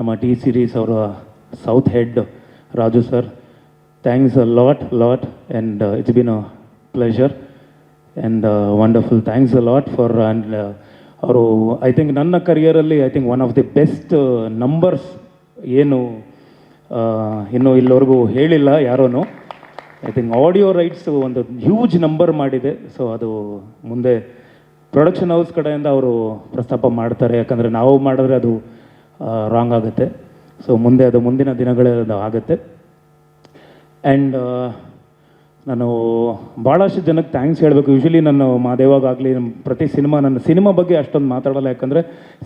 ನಮ್ಮ T series ಅವರ south head Raju sir thanks a lot lot and it's been a pleasure and wonderful thanks a lot for and ಅವರು I think ನನ್ನ ಕರಿಯರಲ್ಲಿ I think one of the best numbers ಏನು ಆ, ಇನ್ನೂ ಇಲ್ಲಿವರೆಗೂ ಹೇಳಿಲ್ಲ ಯಾರೂ I think audio rights ಒಂದು huge number ಮಾಡಿದೆ. ಸೊ ಅದು ಮುಂದೆ ಪ್ರೊಡಕ್ಷನ್ ಹೌಸ್ ಕಡೆಯಿಂದ ಅವರು ಪ್ರಸ್ತಾಪ ಮಾಡ್ತಾರೆ. ಯಾಕಂದರೆ ನಾವು ಮಾಡಿದ್ರೆ ಅದು ರಾಂಗ್ ಆಗುತ್ತೆ. ಸೊ ಮುಂದೆ ಅದು ಮುಂದಿನ ದಿನಗಳಲ್ಲಿ ಅದು ಆಗುತ್ತೆ. ಆ್ಯಂಡ್ ನಾನು ಭಾಳಷ್ಟು ಜನಕ್ಕೆ ಥ್ಯಾಂಕ್ಸ್ ಹೇಳಬೇಕು. ಯೂಶ್ವಲಿ ನಾನು ಮಾದೇವಾಗಲಿ ಪ್ರತಿ ಸಿನಿಮಾ, ನನ್ನ ಸಿನಿಮಾ ಬಗ್ಗೆ ಅಷ್ಟೊಂದು ಮಾತಾಡಲ್ಲ. ಯಾಕಂದರೆ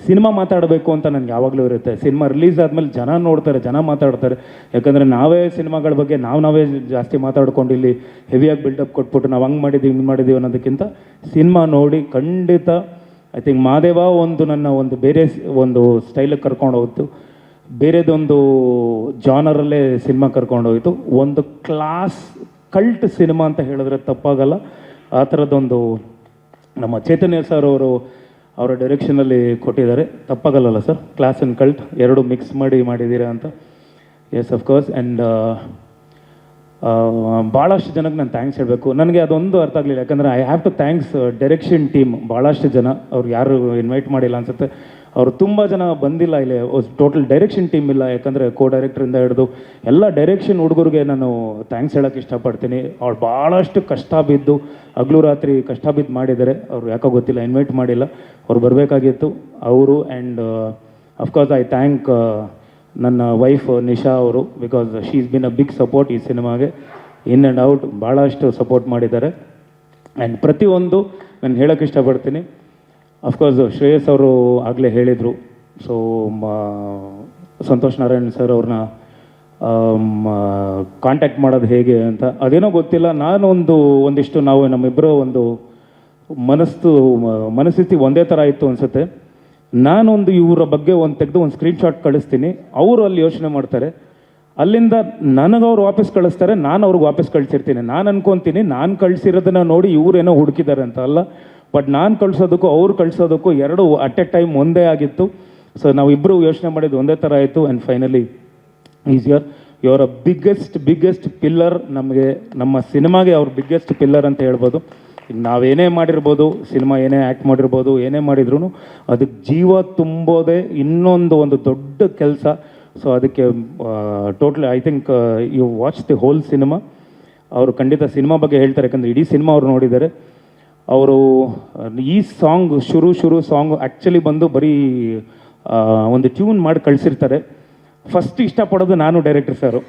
ಸಿನಿಮಾ ಮಾತಾಡಬೇಕು ಅಂತ ನನಗೆ ಯಾವಾಗಲೂ ಇರುತ್ತೆ. ಸಿನಿಮಾ ರಿಲೀಸ್ ಆದಮೇಲೆ ಜನ ನೋಡ್ತಾರೆ, ಜನ ಮಾತಾಡ್ತಾರೆ. ಯಾಕಂದರೆ ನಾವೇ ಸಿನಿಮಾಗಳ ಬಗ್ಗೆ ನಾವು ನಾವೇ ಜಾಸ್ತಿ ಮಾತಾಡ್ಕೊಂಡು ಇಲ್ಲಿ ಹೆವಿಯಾಗಿ ಬಿಲ್ಡಪ್ ಕೊಟ್ಬಿಟ್ಟು ನಾವು ಹಂಗೆ ಮಾಡಿದ್ದೀವಿ ಹಿಂಗೆ ಮಾಡಿದ್ದೀವಿ ಅನ್ನೋದಕ್ಕಿಂತ ಸಿನಿಮಾ ನೋಡಿ ಖಂಡಿತ ಐ ಥಿಂಕ್ ಮಾದೇವ ಒಂದು ನನ್ನ ಒಂದು ಬೇರೆ ಒಂದು ಸ್ಟೈಲಿಗೆ ಕರ್ಕೊಂಡು ಹೋಗ್ತು ಬೇರೆದೊಂದು ಜಾನರಲ್ಲೇ ಸಿನಿಮಾ ಕರ್ಕೊಂಡು ಹೋಯಿತು. ಒಂದು ಕ್ಲಾಸ್ ಕಲ್ಟ್ ಸಿನಿಮಾ ಅಂತ ಹೇಳಿದ್ರೆ ತಪ್ಪಾಗಲ್ಲ. ಆ ಥರದ್ದೊಂದು ನಮ್ಮ ಚೈತನ್ಯ ಸರ್ ಅವರು ಅವರ ಡೈರೆಕ್ಷನಲ್ಲಿ ಕೊಟ್ಟಿದ್ದಾರೆ. ತಪ್ಪಾಗಲ್ಲಲ್ಲ ಸರ್ ಕ್ಲಾಸ್ ಆ್ಯಂಡ್ ಕಲ್ಟ್ ಎರಡು ಮಿಕ್ಸ್ ಮಾಡಿ ಮಾಡಿದ್ದೀರಾ ಅಂತ? ಎಸ್ ಅಫ್ಕೋರ್ಸ್ ಆ್ಯಂಡ್ ಭಾಳಷ್ಟು ಜನಕ್ಕೆ ನಾನು ಥ್ಯಾಂಕ್ಸ್ ಹೇಳಬೇಕು. ನನಗೆ ಅದೊಂದು ಅರ್ಥ ಆಗಲಿಲ್ಲ. ಯಾಕಂದರೆ I have to thanks direction team ಭಾಳಷ್ಟು ಜನ. ಅವ್ರು ಯಾರು ಇನ್ವೈಟ್ ಮಾಡಿಲ್ಲ ಅನ್ಸುತ್ತೆ. ಅವರು ತುಂಬ ಜನ ಬಂದಿಲ್ಲ ಇಲ್ಲಿ. ಟೋಟಲ್ ಡೈರೆಕ್ಷನ್ ಟೀಮ್ ಇಲ್ಲ. ಯಾಕಂದರೆ ಕೋ ಡೈರೆಕ್ಟ್ರಿಂದ ಹಿಡಿದು ಎಲ್ಲ ಡೈರೆಕ್ಷನ್ ಹುಡುಗರಿಗೆ ನಾನು ಥ್ಯಾಂಕ್ಸ್ ಹೇಳೋಕ್ಕೆ ಇಷ್ಟಪಡ್ತೀನಿ. ಅವ್ರು ಭಾಳಷ್ಟು ಕಷ್ಟ ಬಿದ್ದು, ಹಗಲು ರಾತ್ರಿ ಕಷ್ಟ ಬಿದ್ದು ಮಾಡಿದ್ದಾರೆ. ಅವ್ರು ಯಾಕೋ ಗೊತ್ತಿಲ್ಲ ಇನ್ವೈಟ್ ಮಾಡಿಲ್ಲ. ಅವ್ರು ಬರಬೇಕಾಗಿತ್ತು. ಅವರು and of course I thank ನನ್ನ ವೈಫ್ ನಿಶಾ ಅವರು because she is been a big support ಈ ಸಿನಿಮಾಗೆ. ಇನ್ ಆ್ಯಂಡ್ ಔಟ್ ಭಾಳಷ್ಟು ಸಪೋರ್ಟ್ ಮಾಡಿದ್ದಾರೆ. ಆ್ಯಂಡ್ ಪ್ರತಿಯೊಂದು ನಾನು ಹೇಳೋಕ್ಕೆ ಇಷ್ಟಪಡ್ತೀನಿ. ಅಫ್ಕೋರ್ಸ್ ಶ್ರೇಯಸ್ ಅವರು ಆಗಲೇ ಹೇಳಿದರು. ಸೊ ಸಂತೋಷ್ ನಾರಾಯಣ್ ಸರ್ ಅವ್ರನ್ನ ಕಾಂಟ್ಯಾಕ್ಟ್ ಮಾಡೋದು ಹೇಗೆ ಅಂತ. ಅದೇನೋ ಗೊತ್ತಿಲ್ಲ. ನಾನೊಂದು, ಒಂದಿಷ್ಟು ನಾವು ನಮ್ಮಿಬ್ಬರು ಒಂದು ಮನಸ್ಸು, ಮನಸ್ಥಿತಿ ಒಂದೇ ಥರ ಇತ್ತು ಅನಿಸುತ್ತೆ. ನಾನೊಂದು ಇವರ ಬಗ್ಗೆ ಒಂದು ತೆಗೆದು ಒಂದು ಸ್ಕ್ರೀನ್ಶಾಟ್ ಕಳಿಸ್ತೀನಿ. ಅವರು ಅಲ್ಲಿ ಯೋಚನೆ ಮಾಡ್ತಾರೆ. ಅಲ್ಲಿಂದ ನನಗೆ ಅವ್ರು ವಾಪಸ್ ಕಳಿಸ್ತಾರೆ, ನಾನು ಅವ್ರಿಗೆ ವಾಪಸ್ ಕಳಿಸಿರ್ತೀನಿ. ನಾನು ಅನ್ಕೊತೀನಿ, ನಾನು ಕಳಿಸಿರೋದನ್ನ ನೋಡಿ ಇವರೇನೋ ಹುಡುಕಿದ್ದಾರೆ ಅಂತ ಅಲ್ಲ. ಬಟ್ ನಾನು ಕಳಿಸೋದಕ್ಕೂ ಅವ್ರು ಕಳಿಸೋದಕ್ಕೂ ಎರಡು ಅಟ್ ಎ ಟೈಮ್ ಒಂದೇ ಆಗಿತ್ತು. ಸೊ ನಾವಿಬ್ಬರು ಯೋಚನೆ ಮಾಡಿದ್ದು ಒಂದೇ ಥರ ಆಯಿತು. ಆ್ಯಂಡ್ ಫೈನಲಿ ಈಸ್ ಯುವರ್ ಇವರ ಬಿಗ್ಗೆಸ್ಟ್ ಬಿಗ್ಗೆಸ್ಟ್ ಪಿಲ್ಲರ್ ನಮಗೆ, ನಮ್ಮ ಸಿನಿಮಾಗೆ ಅವ್ರ ಬಿಗ್ಗೆಸ್ಟ್ ಪಿಲ್ಲರ್ ಅಂತ ಹೇಳ್ಬೋದು. ನಾವೇನೇ ಮಾಡಿರ್ಬೋದು, ಸಿನಿಮಾ ಏನೇ ಆ್ಯಕ್ಟ್ ಮಾಡಿರ್ಬೋದು, ಏನೇ ಮಾಡಿದ್ರು ಅದಕ್ಕೆ ಜೀವ ತುಂಬೋದೇ ಇನ್ನೊಂದು ಒಂದು ದೊಡ್ಡ ಕೆಲಸ. ಸೊ ಅದಕ್ಕೆ totally I think you watch the whole cinema ಅವರು ಖಂಡಿತ ಸಿನಿಮಾ ಬಗ್ಗೆ ಹೇಳ್ತಾರೆ, ಯಾಕಂದರೆ ಇಡೀ ಸಿನಿಮಾ ಅವ್ರು ನೋಡಿದ್ದಾರೆ. ಅವರು, ಈ ಸಾಂಗ್ ಶುರು ಶುರು ಸಾಂಗ್ ಆ್ಯಕ್ಚುಲಿ ಬಂದು ಬರೀ ಒಂದು ಟ್ಯೂನ್ ಮಾಡಿ ಕಳಿಸಿರ್ತಾರೆ. ಫಸ್ಟ್ ಇಷ್ಟಪಡೋದು ನಾನು ಡೈರೆಕ್ಟರ್ ಸರು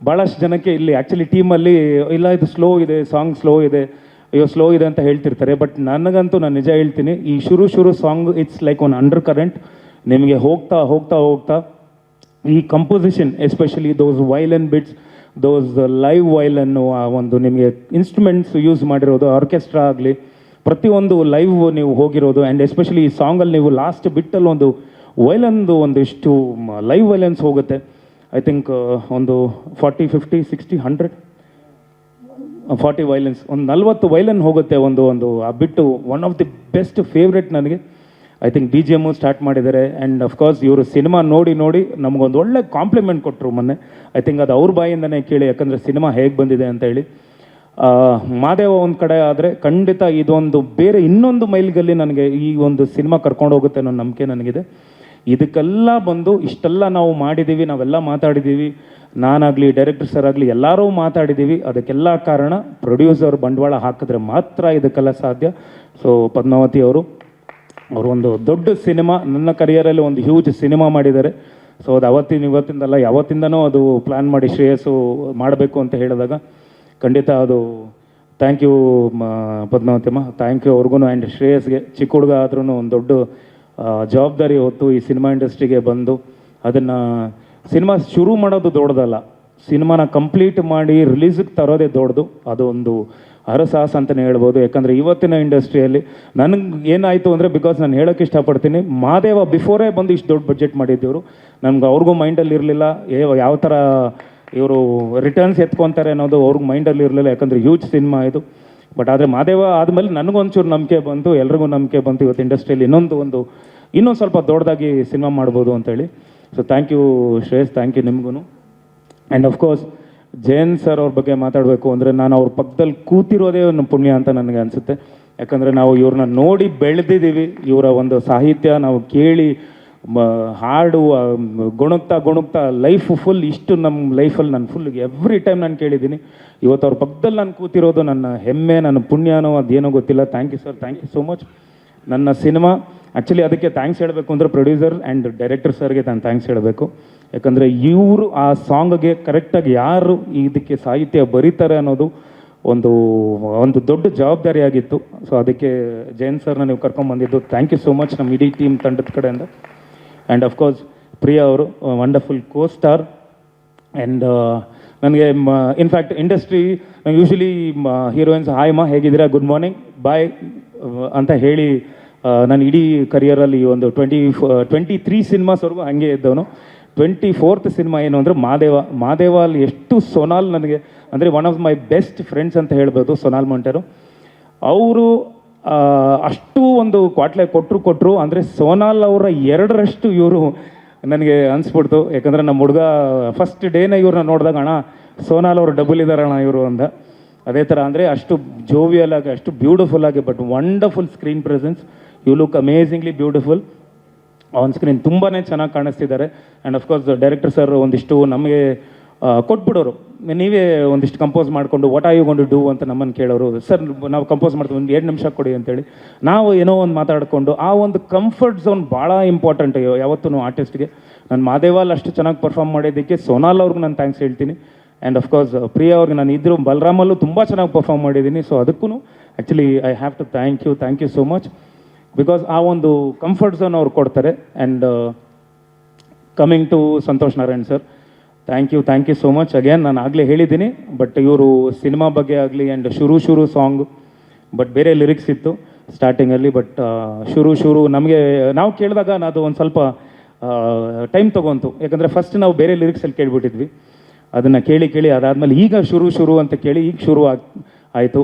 ಭಾಳಷ್ಟು ಜನಕ್ಕೆ ಇಲ್ಲಿ ಆ್ಯಕ್ಚುಲಿ ಟೀಮಲ್ಲಿ ಇಲ್ಲ, ಇದು ಸ್ಲೋ ಇದೆ ಸಾಂಗ್ ಸ್ಲೋ ಇದೆ. ಅಯ್ಯೋ ಸ್ಲೋ ಇದೆ ಅಂತ ಹೇಳ್ತಿರ್ತಾರೆ ಬಟ್ ನನಗಂತೂ ನಾನು ನಿಜ ಹೇಳ್ತೀನಿ, ಈ ಶುರು ಶುರು song it's like one under current ನಿಮಗೆ ಹೋಗ್ತಾ ಹೋಗ್ತಾ ಹೋಗ್ತಾ, ಈ composition especially those violin bits those live ವೈಲನ್ನು ಆ ಒಂದು ನಿಮಗೆ ಇನ್ಸ್ಟ್ರೂಮೆಂಟ್ಸ್ ಯೂಸ್ ಮಾಡಿರೋದು ಆರ್ಕೆಸ್ಟ್ರಾ ಆಗಲಿ, ಪ್ರತಿಯೊಂದು ಲೈವ್ ನೀವು ಹೋಗಿರೋದು ಆ್ಯಂಡ್ ಎಸ್ಪೆಷಲಿ ಈ ಸಾಂಗಲ್ಲಿ ನೀವು ಲಾಸ್ಟ್ ಬಿಟ್ಟಲ್ಲಿ ಒಂದು ವೈಲನ್ದು ಒಂದಿಷ್ಟು ಲೈವ್ ವೈಲೆನ್ಸ್ ಹೋಗುತ್ತೆ. ಐ ಥಿಂಕ್ ಒಂದು forty fifty sixty hundred forty violins ಒಂದು ನಲ್ವತ್ತು ವೈಲನ್ ಹೋಗುತ್ತೆ ಒಂದು ಒಂದು, ಆ ಬಿಟ್ಟು one of the best favourite ನನಗೆ. I think D G M start ಮಾಡಿದ್ದಾರೆ. ಆ್ಯಂಡ್ ಅಫ್ಕೋರ್ಸ್ ಇವರು ಸಿನಿಮಾ ನೋಡಿ ನೋಡಿ ನಮಗೊಂದು ಒಳ್ಳೆ ಕಾಂಪ್ಲಿಮೆಂಟ್ ಕೊಟ್ಟರು ಮೊನ್ನೆ. ಐ ಥಿಂಕ್ ಅದು ಅವ್ರ ಬಾಯಿಂದನೇ ಕೇಳಿ, ಯಾಕಂದರೆ ಸಿನಿಮಾ ಹೇಗೆ ಬಂದಿದೆ ಅಂತ ಹೇಳಿ. ಮಾದೇವ ಒಂದು ಕಡೆ ಆದರೆ ಖಂಡಿತ ಇದೊಂದು ಬೇರೆ ಇನ್ನೊಂದು ಮೈಲ್ಗಲ್ಲಿ ನನಗೆ ಈ ಒಂದು ಸಿನಿಮಾ ಕರ್ಕೊಂಡು ಹೋಗುತ್ತೆ ಅನ್ನೋ ನಂಬಿಕೆ ನನಗಿದೆ. ಇದಕ್ಕೆಲ್ಲ ಬಂದು ಇಷ್ಟೆಲ್ಲ ನಾವು ಮಾಡಿದ್ದೀವಿ, ನಾವೆಲ್ಲ ಮಾತಾಡಿದ್ದೀವಿ. ನಾನಾಗಲಿ ಡೈರೆಕ್ಟರ್ ಸರ್ ಆಗಲಿ ಎಲ್ಲರೂ ಮಾತಾಡಿದ್ದೀವಿ. ಅದಕ್ಕೆಲ್ಲ ಕಾರಣ ಪ್ರೊಡ್ಯೂಸರ್ ಬಂಡವಾಳ ಹಾಕಿದ್ರೆ ಮಾತ್ರ ಇದಕ್ಕೆಲ್ಲ ಸಾಧ್ಯ. ಸೊ ಪದ್ಮಾವತಿ ಅವರು ಅವರು ಒಂದು ದೊಡ್ಡ ಸಿನಿಮಾ, ನನ್ನ ಕರಿಯರಲ್ಲಿ ಒಂದು ಹ್ಯೂಜ್ ಸಿನಿಮಾ ಮಾಡಿದ್ದಾರೆ. ಸೊ ಅದು ಅವತ್ತಿನ ಇವತ್ತಿಂದಲ್ಲ, ಯಾವತ್ತಿಂದನೂ ಅದು ಪ್ಲ್ಯಾನ್ ಮಾಡಿ ಶ್ರೇಯಸ್ಸು ಮಾಡಬೇಕು ಅಂತ ಹೇಳಿದಾಗ ಖಂಡಿತ ಅದು thank you Padmavathamma thank you ಅವ್ರಿಗೂ ಆ್ಯಂಡ್ ಶ್ರೇಯಸ್ಗೆ ಚಿಕ್ಕ ಹುಡುಗ ಆದ್ರೂ ಒಂದು ದೊಡ್ಡ ಜವಾಬ್ದಾರಿ ಹೊತ್ತು ಈ ಸಿನಿಮಾ ಇಂಡಸ್ಟ್ರಿಗೆ ಬಂದು ಅದನ್ನು ಸಿನಿಮಾ ಶುರು ಮಾಡೋದು ದೊಡ್ಡದಲ್ಲ. ಸಿನಿಮಾನ ಕಂಪ್ಲೀಟ್ ಮಾಡಿ ರಿಲೀಸಿಗೆ ತರೋದೇ ದೊಡ್ಡದು. ಅದು ಒಂದು ಹರಸಾಹಸ ಅಂತಲೇ ಹೇಳ್ಬೋದು. ಯಾಕಂದರೆ ಇವತ್ತಿನ ಇಂಡಸ್ಟ್ರಿಯಲ್ಲಿ ನನಗೆ ಏನಾಯಿತು ಅಂದರೆ ಬಿಕಾಸ್ ನಾನು ಹೇಳೋಕ್ಕೆ ಇಷ್ಟಪಡ್ತೀನಿ, ಮಾದೇವ ಬಿಫೋರೇ ಬಂದು ಇಷ್ಟು ದೊಡ್ಡ ಬಜೆಟ್ ಮಾಡಿದ್ದವರು. ನಮ್ಗೆ ಅವ್ರಿಗೂ ಮೈಂಡಲ್ಲಿ ಇರಲಿಲ್ಲ. ಏ, ಯಾವ ಥರ ಇವರು ರಿಟರ್ನ್ಸ್ ಎತ್ಕೊತಾರೆ ಅನ್ನೋದು ಅವ್ರಿಗೆ ಮೈಂಡಲ್ಲಿ ಇರಲಿಲ್ಲ. ಯಾಕಂದರೆ ಹ್ಯೂಜ್ ಸಿನಿಮಾ ಇದು. ಬಟ್ ಆದರೆ ಮಾದೇವ ಆದಮೇಲೆ ನನಗೊಂಚೂರು ನಂಬಿಕೆ ಬಂತು, ಎಲ್ರಿಗೂ ನಂಬಿಕೆ ಬಂತು ಇವತ್ತು ಇಂಡಸ್ಟ್ರಿಯಲ್ಲಿ. ಇನ್ನೊಂದು ಒಂದು, ಇನ್ನೊಂದು ಸ್ವಲ್ಪ ದೊಡ್ಡದಾಗಿ ಸಿನಿಮಾ ಮಾಡ್ಬೋದು ಅಂತೇಳಿ. So thank you Shreyas thank you ನಿಮಗೂ and of course Jayan sir ಅವ್ರ ಬಗ್ಗೆ ಮಾತಾಡಬೇಕು ಅಂದರೆ ನಾನು ಅವ್ರ ಪಕ್ಕದಲ್ಲಿ ಕೂತಿರೋದೇ ಒಂದು ಪುಣ್ಯ ಅಂತ ನನಗೆ ಅನಿಸುತ್ತೆ. ಯಾಕಂದರೆ ನಾವು ಇವ್ರನ್ನ ನೋಡಿ ಬೆಳೆದಿದ್ದೀವಿ. ಇವರ ಒಂದು ಸಾಹಿತ್ಯ ನಾವು ಕೇಳಿ ಹಾಡು ಗುಣಗ್ತಾ ಗುಣಗ್ತಾ ಲೈಫ್ ಫುಲ್ ಇಷ್ಟು ನಮ್ಮ ಲೈಫಲ್ಲಿ ನಾನು ಫುಲ್ ಎವ್ರಿ ಟೈಮ್ ನಾನು ಕೇಳಿದ್ದೀನಿ. ಇವತ್ತು ಅವ್ರ ಪಕ್ಕದಲ್ಲಿ ನಾನು ಕೂತಿರೋದು ನನ್ನ ಹೆಮ್ಮೆ, ನನ್ನ ಪುಣ್ಯನೋ ಅದೇನೋ ಗೊತ್ತಿಲ್ಲ. Thank you sir thank you so much ನನ್ನ ಸಿನಿಮಾ ಆ್ಯಕ್ಚುಲಿ ಅದಕ್ಕೆ ಥ್ಯಾಂಕ್ಸ್ ಹೇಳಬೇಕು ಅಂದರೆ ಪ್ರೊಡ್ಯೂಸರ್ ಆ್ಯಂಡ್ ಡೈರೆಕ್ಟರ್ ಸರ್ಗೆ ನಾನು ಥ್ಯಾಂಕ್ಸ್ ಹೇಳಬೇಕು. ಯಾಕಂದರೆ ಇವರು ಆ ಸಾಂಗ್ಗೆ ಕರೆಕ್ಟಾಗಿ ಯಾರು ಇದಕ್ಕೆ ಸಾಹಿತ್ಯ ಬರೀತಾರೆ ಅನ್ನೋದು ಒಂದು ಒಂದು ದೊಡ್ಡ ಜವಾಬ್ದಾರಿ ಆಗಿತ್ತು. ಸೊ ಅದಕ್ಕೆ ಜಯಂತ್ ಸರ್ನ ನೀವು ಕರ್ಕೊಂಡ್ಬಂದಿದ್ದು ಥ್ಯಾಂಕ್ ಯು ಸೋ ಮಚ್ ನಮ್ಮ ಇಡೀ ಟೀಮ್ ತಂಡದ ಕಡೆಯಿಂದ. ಆ್ಯಂಡ್ ಅಫ್ಕೋರ್ಸ್ ಪ್ರಿಯಾ ಅವರು ವಂಡರ್ಫುಲ್ ಕೋ ಸ್ಟಾರ್ ಆ್ಯಂಡ್ ನನಗೆ in fact industry usually heroines hi ಮಾ ಹೇಗಿದ್ದೀರಾ? ಗುಡ್ ಮಾರ್ನಿಂಗ್ ಬಾಯ್ ಅಂತ ಹೇಳಿ ನಾನು ಇಡೀ ಕರಿಯರಲ್ಲಿ ಒಂದು ಟ್ವೆಂಟಿ ಟ್ವೆಂಟಿ ತ್ರೀ ಸಿನಿಮಾಸ್ವರೆಗೂ ಹಂಗೆ ಇದ್ದವನು. ಟ್ವೆಂಟಿ ಫೋರ್ತ್ ಸಿನಿಮಾ ಏನು ಅಂದರೆ ಮಾದೇವ. ಮಾದೇವ ಅಲ್ಲಿ ಎಷ್ಟು ಸೊನಾಲ್ ನನಗೆ, ಅಂದರೆ one of my best friends ಅಂತ ಹೇಳ್ಬೋದು, ಸೊನಾಲ್ ಮಂಟರು. ಅವರು ಅಷ್ಟು ಒಂದು ಕ್ವಾಟ್ಲೆ ಕೊಟ್ಟರು ಕೊಟ್ಟರು ಅಂದರೆ ಸೋನಾಲ್ ಅವರ ಎರಡರಷ್ಟು ಇವರು ನನಗೆ ಅನಿಸ್ಬಿಡ್ತು. ಯಾಕಂದರೆ ನಮ್ಮ ಹುಡುಗ ಫಸ್ಟ್ ಡೇನೇ ಇವ್ರನ್ನ ನೋಡಿದಾಗ, ಅಣ್ಣ, ಸೋನಾಲ್ ಅವರು ಡಬಲ್ ಇದ್ದಾರೆ ಅಣ್ಣ ಇವರು ಅಂತ ಅದೇ ಥರ ಅಂದರೆ ಅಷ್ಟು ಜೋವಿಯಲ್ ಆಗಿ, ಅಷ್ಟು ಬ್ಯೂಟಿಫುಲ್ ಆಗಿ but wonderful screen presence you look amazingly beautiful on screen ತುಂಬಾ ಚೆನ್ನಾಗಿ ಕಾಣಿಸ್ತಿದ್ದಾರೆ. And of course director sir ಒಂದಿಷ್ಟು ನಮಗೆ ಕೊಟ್ಬಿಡೋರು. ನೀವೇ ಒಂದಿಷ್ಟು ಕಂಪೋಸ್ ಮಾಡಿಕೊಂಡು what are you gonna do ಅಂತ ನಮ್ಮನ್ನು ಕೇಳೋರು. ಸರ್, ನಾವು ಕಂಪೋಸ್ ಮಾಡ್ತೀವಿ, ಒಂದು ಎರಡು ನಿಮಿಷ ಕೊಡಿ ಅಂತೇಳಿ. ನಾವು ಏನೋ ಒಂದು ಮಾತಾಡಿಕೊಂಡು, ಆ ಒಂದು ಕಂಫರ್ಟ್ ಝೋನ್ ಭಾಳ ಇಂಪಾರ್ಟೆಂಟ್ ಯಾವತ್ತೂ ಆರ್ಟಿಸ್ಟ್ಗೆ ನಾನು ಮಾದೇವಾಲ್ ಅಷ್ಟು ಚೆನ್ನಾಗಿ ಪರ್ಫಾರ್ಮ್ ಮಾಡಿದ್ದಕ್ಕೆ ಸೋನಾಲ್ ಅವ್ರಿಗೆ ನಾನು ಥ್ಯಾಂಕ್ಸ್ ಹೇಳ್ತೀನಿ. ಆ್ಯಂಡ್ ಅಫ್ಕೋರ್ಸ್ ಪ್ರಿಯಾ ಅವ್ರಿಗೆ ನಾನು ಇದ್ರು ಬಲರಾಮಲ್ಲೂ ತುಂಬ ಚೆನ್ನಾಗಿ ಪರ್ಫಾರ್ಮ್ ಮಾಡಿದ್ದೀನಿ. ಸೊ ಅದಕ್ಕೂ actually I have to thank you thank you so much because ಆ ಒಂದು ಕಂಫರ್ಟ್ ಝೋನ್ ಅವ್ರು ಕೊಡ್ತಾರೆ. And coming to Santosh Narayan sir thank you thank you so much again ನಾನು ಆಗಲೇ ಹೇಳಿದ್ದೀನಿ ಬಟ್ ಇವರು ಸಿನಿಮಾ ಬಗ್ಗೆ ಆಗಲಿ ಆ್ಯಂಡ್ ಶುರು ಶುರು ಸಾಂಗ್ ಬಟ್ ಬೇರೆ ಲಿರಿಕ್ಸ್ ಇತ್ತು ಸ್ಟಾರ್ಟಿಂಗಲ್ಲಿ ಬಟ್ ಶುರು ಶುರು ನಮಗೆ, ನಾವು ಕೇಳಿದಾಗ ಅದು ಒಂದು ಸ್ವಲ್ಪ ಟೈಮ್ ತೊಗೊಂತು. ಯಾಕಂದರೆ ಫಸ್ಟ್ ನಾವು ಬೇರೆ ಲಿರಿಕ್ಸಲ್ಲಿ ಕೇಳಿಬಿಟ್ಟಿದ್ವಿ. ಅದನ್ನು ಕೇಳಿ ಕೇಳಿ ಅದಾದಮೇಲೆ ಈಗ ಶುರು ಶುರು ಅಂತ ಕೇಳಿ ಈಗ ಶುರು ಆಗ್, ಆಯಿತು.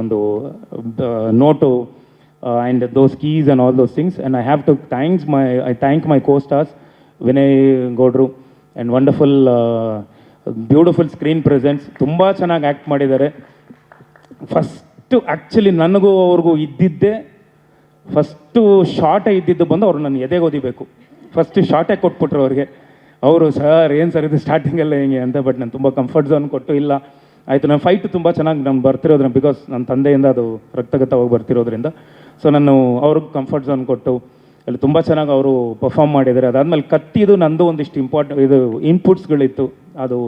ಒಂದು note and those keys and all those things and I have to thanks my I thank my costars Vinay ಗೌಡ್ರು and wonderful beautiful screen presence ತುಂಬ ಚೆನ್ನಾಗಿ ಆ್ಯಕ್ಟ್ ಮಾಡಿದ್ದಾರೆ. ಫಸ್ಟು ಆ್ಯಕ್ಚುಲಿ ನನಗೂ ಅವ್ರಿಗೂ ಇದ್ದಿದ್ದೇ ಫಸ್ಟು ಶಾರ್ಟೇ ಇದ್ದಿದ್ದು ಬಂದು ಅವ್ರು ನನ್ನ ಎದೆಗೆ ಓದಿಬೇಕು ಫಸ್ಟು ಶಾರ್ಟೇ ಕೊಟ್ಬಿಟ್ರು ಅವ್ರಿಗೆ. ಅವರು, ಸರ್, ಏನು ಸರ್ ಇದು ಸ್ಟಾರ್ಟಿಂಗಲ್ಲೇ ಹಿಂಗೆ? ಅಂತ ಬಟ್ ನಾನು ತುಂಬ ಕಂಫರ್ಟ್ ಝೋನ್ ಕೊಟ್ಟು, ಇಲ್ಲ. ಆಯಿತು ನಾನು ಫೈಟ್ ತುಂಬ ಚೆನ್ನಾಗಿ ನಾನು ಬರ್ತಿರೋದ್ರಿಂದ ಬಿಕಾಸ್ ನನ್ನ ತಂದೆಯಿಂದ ಅದು ರಕ್ತಗತವಾಗಿ ಬರ್ತಿರೋದ್ರಿಂದ. ಸೊ ನಾನು ಅವ್ರಿಗೆ ಕಂಫರ್ಟ್ ಝೋನ್ ಕೊಟ್ಟು ಅಲ್ಲಿ ತುಂಬ ಚೆನ್ನಾಗಿ ಅವರು ಪರ್ಫಾರ್ಮ್ ಮಾಡಿದ್ದಾರೆ. ಅದಾದಮೇಲೆ ಕತ್ತಿದು ನಂದು ಒಂದಿಷ್ಟು ಇಂಪಾರ್ಟೆಂಟ್ ಇದು ಇನ್ಪುಟ್ಸ್ಗಳಿತ್ತು ಅದು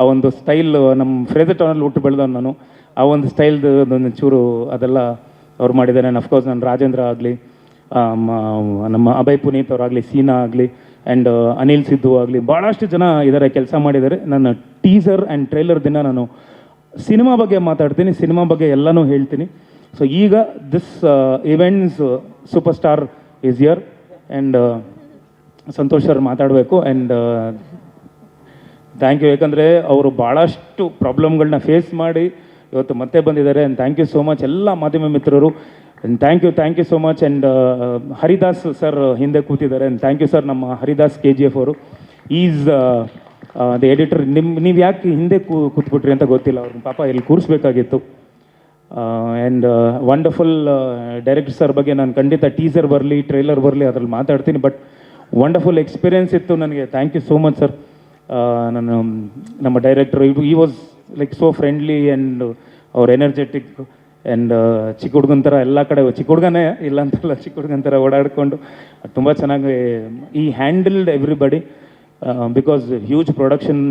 ಆ ಒಂದು ಸ್ಟೈಲ್ ನಮ್ಮ ಫ್ರೇಜರ್ ಟೌನಲ್ಲಿ ಹುಟ್ಟು ಬೆಳೆದ ನಾನು. ಆ ಒಂದು ಸ್ಟೈಲ್ದು ಒಂದು ಚೂರು ಅದೆಲ್ಲ ಅವ್ರು ಮಾಡಿದ್ದಾರೆ. ನಾನು ಅಫ್ಕೋರ್ಸ್ ನಾನು ರಾಜೇಂದ್ರ ಆಗಲಿ ನಮ್ಮ ಅಭಯ್ ಪುನೀತ್ ಅವರಾಗಲಿ ಸೀನಾ ಆಗಲಿ ಆ್ಯಂಡ್ ಅನಿಲ್ ಸಿದ್ದು ಆಗಲಿ ಭಾಳಷ್ಟು ಜನ ಇದ್ದಾರೆ, ಕೆಲಸ ಮಾಡಿದ್ದಾರೆ. ನನ್ನ ಟೀಸರ್ ಆ್ಯಂಡ್ ಟ್ರೈಲರ್ ದಿನ ನಾನು ಸಿನಿಮಾ ಬಗ್ಗೆ ಮಾತಾಡ್ತೀನಿ, ಸಿನಿಮಾ ಬಗ್ಗೆ ಎಲ್ಲನೂ ಹೇಳ್ತೀನಿ. ಸೊ ಈಗ this events super star is here and Santosh sir ಮಾತಾಡಬೇಕು ಆ್ಯಂಡ್ ಥ್ಯಾಂಕ್ ಯು ಯಾಕಂದರೆ ಅವರು ಭಾಳಷ್ಟು ಪ್ರಾಬ್ಲಮ್ಗಳನ್ನ ಫೇಸ್ ಮಾಡಿ ಇವತ್ತು ಮತ್ತೆ ಬಂದಿದ್ದಾರೆ and thank you so much ಎಲ್ಲ ಮಾಧ್ಯಮ ಮಿತ್ರರು. And thank you thank you so much and Haridas sir ಹಿಂದೆ ಕೂತಿದ್ದಾರೆ ಆ್ಯಂಡ್ ಥ್ಯಾಂಕ್ ಯು ಸರ್ ನಮ್ಮ ಹರಿದಾಸ್ ಕೆ ಜಿ ಎಫ್ ಅವರು. ಈಸ್ ದ ಎಡಿಟರ್ ನಿಮ್ಮ ನೀವು ಯಾಕೆ ಹಿಂದೆ ಕೂತ್ಬಿಟ್ರಿ ಅಂತ ಗೊತ್ತಿಲ್ಲ ಅವ್ರನ್ನ. ಪಾಪ ಇಲ್ಲಿ ಕೂರಿಸ್ಬೇಕಾಗಿತ್ತು. ಆ್ಯಂಡ್ ವಂಡರ್ಫುಲ್ ಡೈರೆಕ್ಟರ್ ಸರ್ ಬಗ್ಗೆ ನಾನು ಖಂಡಿತ ಟೀಸರ್ ಬರಲಿ ಟ್ರೈಲರ್ ಬರಲಿ, ಅದ್ರಲ್ಲಿ ಮಾತಾಡ್ತೀನಿ ಬಟ್ ವಂಡರ್ಫುಲ್ ಎಕ್ಸ್ಪೀರಿಯನ್ಸ್ ಇತ್ತು ನನಗೆ. Thank you so much sir ನಾನು, ನಮ್ಮ ಡೈರೆಕ್ಟರ್ ಇದು ಈ was like so friendly and ಅವ್ರ ಎನರ್ಜೆಟಿಕ್ ಆ್ಯಂಡ್ ಚಿಕ್ಕ ಹುಡುಗನ ಥರ ಎಲ್ಲ ಕಡೆ, ಚಿಕ್ಕ ಹುಡುಗನೇ ಇಲ್ಲ ಅಂತಲ್ಲ, ಚಿಕ್ಕ ಹುಡುಗನ ಥರ ಓಡಾಡಿಕೊಂಡು, ತುಂಬ ಚೆನ್ನಾಗಿ ಈ handled everybody because huge production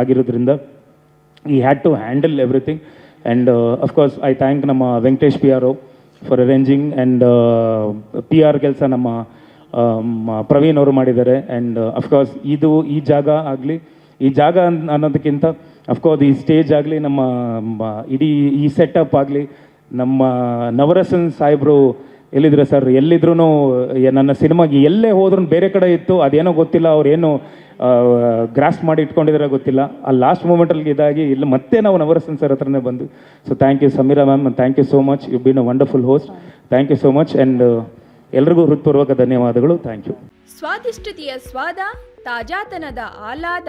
ಆಗಿರೋದ್ರಿಂದ ಈ had to handle everything and of course I thank ನಮ್ಮ Venkatesh P R for arranging and P R ಕೆಲಸ ನಮ್ಮ ಪ್ರವೀಣ್ ಅವರು ಮಾಡಿದ್ದಾರೆ. ಆ್ಯಂಡ್ ಅಫ್ಕೋರ್ಸ್ ಇದು ಈ ಜಾಗ ಆಗಲಿ, ಈ ಜಾಗ ಅನ್- ಅನ್ನೋದಕ್ಕಿಂತ ಅಫ್ಕೋರ್ಸ್ ಈ ಸ್ಟೇಜ್ ಆಗಲಿ ನಮ್ಮ ಇಡೀ ಈ ಸೆಟಪ್ ಆಗಲಿ ನಮ್ಮ ನವರಸನ್ ಸಾಹೇಬರು ಎಲ್ಲಿದ್ರು ಸರ್? ಎಲ್ಲಿದ್ರೂ ನನ್ನ ಸಿನಿಮಾಗೆ ಎಲ್ಲೇ ಹೋದ್ರೂ ಬೇರೆ ಕಡೆ ಇತ್ತು, ಅದೇನೋ ಗೊತ್ತಿಲ್ಲ ಅವ್ರು ಏನು ಗ್ರಾಸ್ ಮಾಡಿ ಇಟ್ಕೊಂಡಿದ್ರೆ ಗೊತ್ತಿಲ್ಲ. ಆ ಲಾಸ್ಟ್ ಮೂಮೆಂಟಲ್ಲಿ ಇದಾಗಿ, ಇಲ್ಲಿ ಮತ್ತೆ ನಾವು ನವರಸನ್ ಸರ್ ಹತ್ರನೇ ಬಂದು so thank you Sameera ma'am thank you so much you been a wonderful host thank you so much and ಎಲ್ರಿಗೂ ಹೃತ್ಪೂರ್ವಕ ಧನ್ಯವಾದಗಳು. ಥ್ಯಾಂಕ್ ಯು ಸ್ವಾದಿಷ್ಟತೆಯ ಸ್ವಾದ, ತಾಜಾತನದ ಆಹ್ಲಾದ.